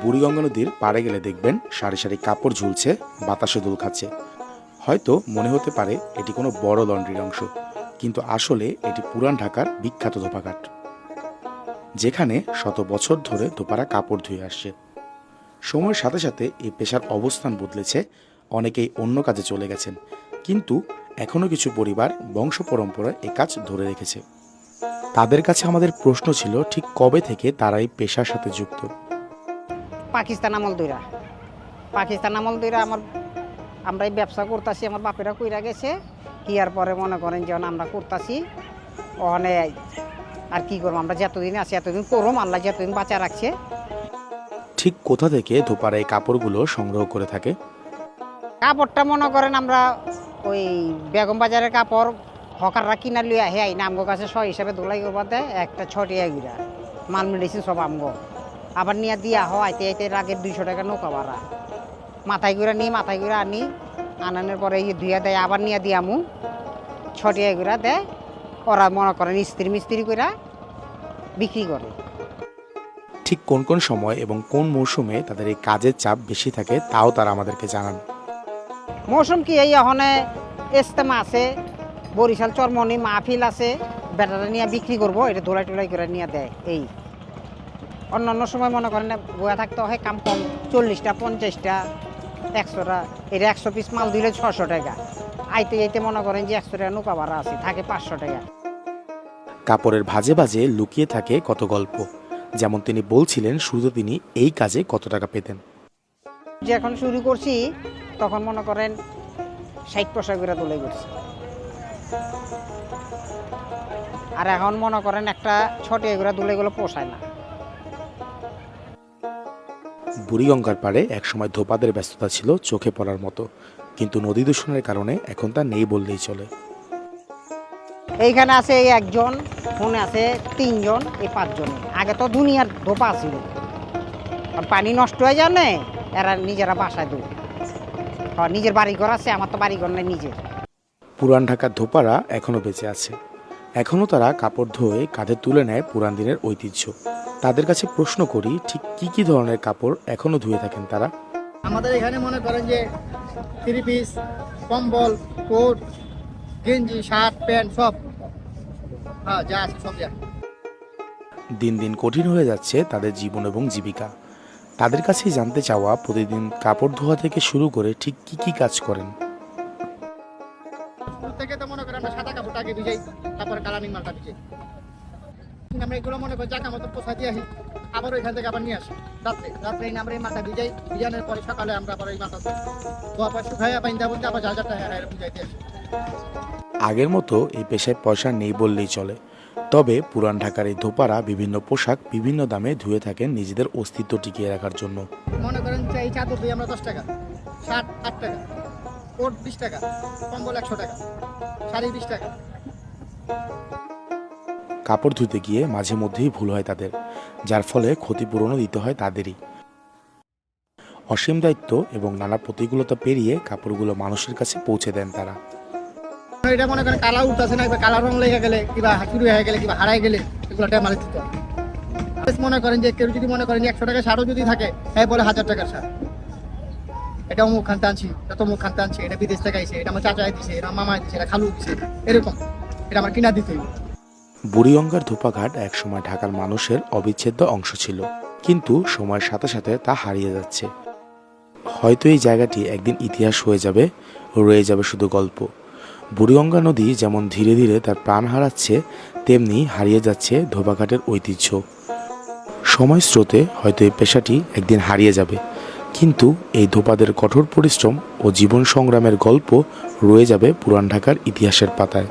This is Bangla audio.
বুড়িগঙ্গা নদীর পাড়ে গেলে দেখবেন সারি সারি কাপড় ঝুলছে বাতাসে দোল খাচ্ছে হয়তো মনে হতে পারে এটি কোনো বড় লন্ড্রির অংশ, কিন্তু আসলে এটি পুরান ঢাকার বিখ্যাত ধোপাঘাট, যেখানে শত বছর ধরে ধোপারা কাপড় ধুয়ে আসছে। সময়ের সাথে সাথে এই পেশার অবস্থান বদলেছে, অনেকেই অন্য কাজে চলে গেছেন, কিন্তু এখনও কিছু পরিবার বংশ পরম্পরায় এ কাজ ধরে রেখেছে। তাদের কাছে আমাদের প্রশ্ন ছিল, ঠিক কবে থেকে তারা এই পেশার সাথে যুক্ত? পাকিস্তান আমল দইরা। পাকিস্তান আমল দইরা আমার আমরা এই ব্যবসা করতেছি আমার বাপেরা কইরা গেছে কিয়ার পরে মনে করেন যেমন আমরা করতেছি। ওখানে আর কি করব আমরা যতদিন আছি এতদিন করম আল্লাহ যতদিন বাঁচা রাখছে। ঠিক কোথা থেকে ধোপারা এই কাপড়গুলো সংগ্রহ করে থাকে? কাপড়টা মনে করেন আমরা ওই বেগম বাজারের কাপড় হকাররা কিনা লইয়া হে আই আমগো কাছে শ হিসাবে দোলাই করবা দেয় একটা ছটিয়া গিরা। মাল মেডিসিন সব আমগো। আবার নিয়ে দিয়া হয় আইতে আইতে আগে দুইশো টাকা নৌকা ভাড়া। মাথায় গুঁড়া নিই মাথায় গুঁড়া আনি আনানোর পরে এই ধুয়া দেয় আবার নিয়ে দিয়ামু ছটিয়া গুঁড়া দেয় ওরা মনে করেন ইস্ত্রি মিস্ত্রি করে বিক্রি করে। ঠিক কোন কোন সময় এবং কোন মৌসুমে তাদের এই কাজের চাপ বেশি থাকে তাও তারা আমাদেরকে জানান। মৌসুম কি এই এখানে ইস্তেমা আছে বরিশাল চরমনি মাহফিল আছে বেটাটা নিয়ে বিক্রি করব এটা ধোলাই টোলাই করে নিয়ে দেয় এই। অন্য অন্য সময় মনে করেন বয়া থাকতে হয় কাম কম চল্লিশটা পঞ্চাশটা একশোটা এটা একশো পিস মাল দিলে ছশো টাকা। আইতে আইতে মনে করেন যে একশো টাকা নৌকা ভাড়া আছে থাকে পাঁচশো টাকা। কাপড়ের ভাজে ভাজে লুকিয়ে থাকে কত গল্প। যেমন তিনি বলছিলেন শুরুতে তিনি এই কাজে কত টাকা পেতেন। যে এখন শুরু করছি তখন মনে করেন ষাট পয়সা করে তোলাই করছি। আর এখন মনে করেন একটা ছোট এগুলো দুলে এগুলো পোষায় না। বুড়িগঙ্গার পাড়ে একসময় ধোপাদের ব্যস্ততা ছিল চোখে পড়ার মতো কিন্তু নদী দূষণের কারণে এখন তা নেই বললেই চলে। এইখানে আছে একজন ফোনে আছে তিনজন এই পাঁচজন। আগে তো দুনিয়ার ধোপা ছিল। আর পানি নষ্ট হয়ে যায় না এরা নিজেরা বাসায় দৌড়। নিজের বাড়ি ঘর আছে আমার তো বাড়ি ঘর নেই নিজের। পুরান ঢাকার ধোপারা এখনও বেঁচে আছে। এখনও তারা কাপড় ধুয়ে কাঁধে তুলে নেয় পুরান দিনের ঐতিহ্য। তাদের কাছে প্রশ্ন করি ঠিক কি কি ধরনের কাপড় এখনও ধুয়ে থাকেন তারা? আমাদের এখানে মনে করেন যে থ্রি পিস কম্বল কোট গেঞ্জি শার্ট প্যান্ট সব। হ্যাঁ যা আছে সব যা। দিন দিন কঠিন হয়ে যাচ্ছে তাদের জীবন এবং জীবিকা। তাদের কাছেই জানতে চাওয়া প্রতিদিন কাপড় ধোয়া থেকে শুরু করে ঠিক কি কি কাজ করেন? থেকে তো মনে করেন আমরা সাদা ভিজাই তারপরে কালারিং মালটা ভিজাই। আমরা এগুলো মনে করি জায়গা মতো পোষা দিয়ে আসি আবার ওইখান থেকে আবার নিয়ে আসি। রাত্রে রাত্রে এনে আমরা এই মালটা ভিজাই ভিজানোর পরে সকালে আমরা আবার এই শুকাইয়া বাইন্দা বলতে আবার যা যাটা হ্যাঁ বুঝাইতে আসি। আগের মতো এই পেশায় পয়সা নেই বললেই চলে। তবে পুরান ঢাকার এই ধোপারা বিভিন্ন পোশাক বিভিন্ন দামে ধুয়ে থাকেন নিজেদের অস্তিত্ব টিকিয়ে রাখার জন্য। মনে করেন যে এই চাদর দিই আমরা দশ টাকা শার্ট আট টাকা। কোট বিশ টাকা কম্বল একশো টাকা শাড়ি বিশ টাকা। কাপড় ধুতে গিয়ে মাঝে মধ্যেই ভুল হয় তাদের যার ফলে ক্ষতিপূরণও দিতে হয় তাদেরই। অসীম দায়িত্ব এবং নানা প্রতিকূলতা পেরিয়ে কাপড়গুলো মানুষের কাছে পৌঁছে দেন তারা। এটা মনে করেন কালা উঠতেছে না কিংবা কালা রং লেগে গেলে কিংবা চুরি হয়ে গেলে কিংবা হারাই গেলে এগুলো মারি দিতে। মনে করেন যে কেউ যদি মনে করেন যে একশো টাকা শাড়ও যদি থাকে হ্যাঁ বলে হাজার টাকার শাড়। এটা অমুক খানতে আনছি এটা তমুক খানতে আনছি এটা বিদেশ থেকে আইছে, এটা আমার চাচাই দিছে, এটা মামাই দিছে, এটা খালু দিছে, এরকম। এটা আমার কিনা দিতে। হইবে। বুড়িগঙ্গার ধোপাঘাট একসময় ঢাকার মানুষের অবিচ্ছেদ্য অংশ ছিল, কিন্তু সময়ের সাথে সাথে তা হারিয়ে যাচ্ছে। হয়তো এই জায়গাটি একদিন ইতিহাস হয়ে যাবে রয়ে যাবে শুধু গল্প। বুড়িগঙ্গা নদী যেমন ধীরে ধীরে তার প্রাণ হারাচ্ছে, তেমনি হারিয়ে যাচ্ছে ধোপাঘাটের ঐতিহ্য। সময় স্রোতে হয়তো এই পেশাটি একদিন হারিয়ে যাবে। কিন্তু এই ধোপাদের কঠোর পরিশ্রম ও জীবন সংগ্রামের গল্প রয়ে যাবে পুরান ঢাকার ইতিহাসের পাতায়।